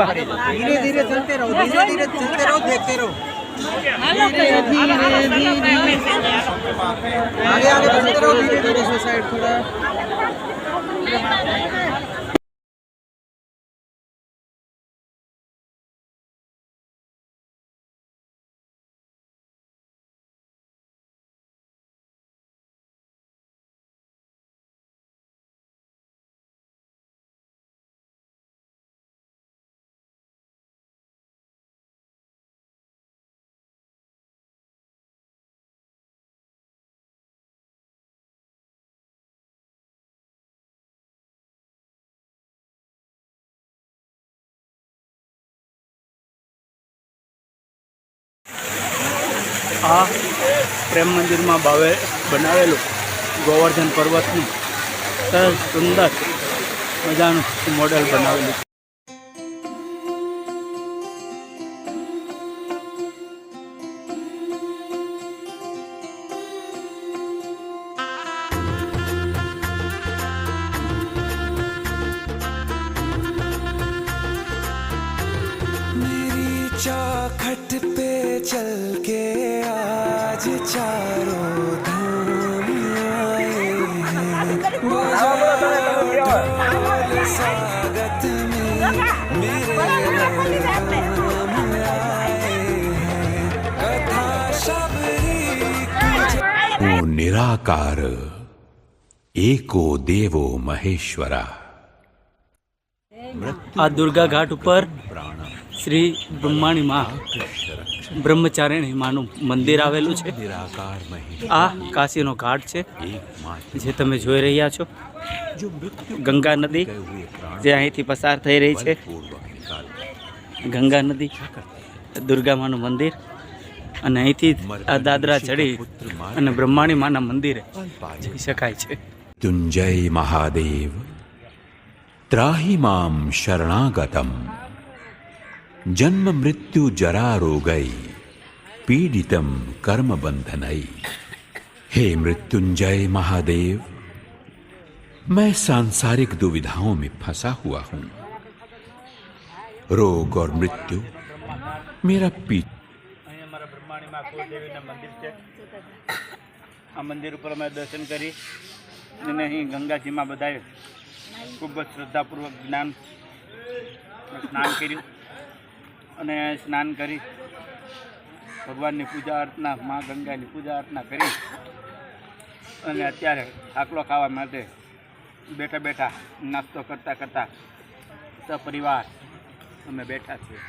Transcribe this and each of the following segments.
बाहर धीरे धीरे चलते रहो धीरे धीरे चलते रहो देखते रहो आगे आगे बढ़ते रहो धीरे धीरे से આ પ્રેમ મંદિરમાં ભાવે બનાવેલું ગોવર્ધન પર્વતનું. સરસ સુંદર મજાનું મોડેલ બનાવેલું. चौखट पे चल के आज चारों धाम आए हैं स्वागत में मेरे आए हैं कथा शबरी निराकार एको देवो महेश्वरा। आज दुर्गा घाट ऊपर શ્રી બ્રહ્માણી માં બ્રહ્મચારિણી માનું મંદિર આવેલું છે. આ કાશીનો ઘાટ છે જે તમે જોઈ રહ્યા છો. ગંગા નદી જે અહીંથી પસાર થઈ રહી છે. ગંગા નદી દુર્ગા માનું મંદિર અને અહીંથી આ દાદરા ચડી અને બ્રહ્માણી માના મંદિરે જઈ શકાય છે. તુંજય મહાદેવ ત્રાહી મામ શરણાગતમ. જન્મ મૃત્યુ જરા રોગೈ પીડિતમ કર્મ બંધનೈ हे मृत्युंजय महादेव मैं सांसारिक दुविधाओं में फंसा हुआ हूं रोग और मृत्यु मेरा पी અહીંયા અમારા બ્રહ્માણીમાં કુળદેવીના મંદિર છે આ મંદિર ઉપર અમે દર્શન કરી અને અહીં ગંગાજીમાં બધાએ ખૂબ જ શ્રદ્ધાપૂર્વક જ્ઞાન સ્નાન કર્યું અને સ્નાન કરી, ભગવાનની પૂજા અર્ચના, મા ગંગાની પૂજા અર્ચના કરી અને અત્યારે આકલો ખાવા માટે બેઠા બેઠા નાસ્તો કરતાં કરતાં સપરિવાર અમે બેઠા છીએ.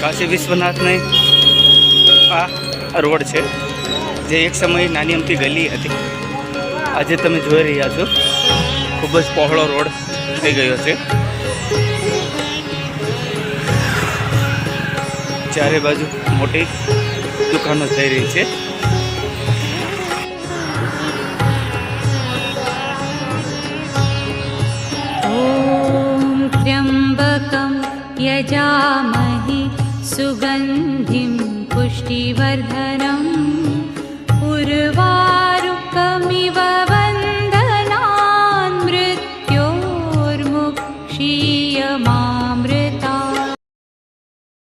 કાશી વિશ્વનાથને આ રોડ છે, જે એક સમયે નાની અમથી ગલી હતી. આજે તમે જોઈ રહ્યા છો, ખૂબ જ પહોળો રોડ થઈ ગયો છે. ચારે બાજુ મોટી દુકાનો થઈ રહી છે ॐ त्र्यम्बकं यजामहे सुगन्धिं पुष्टिवर्धनम्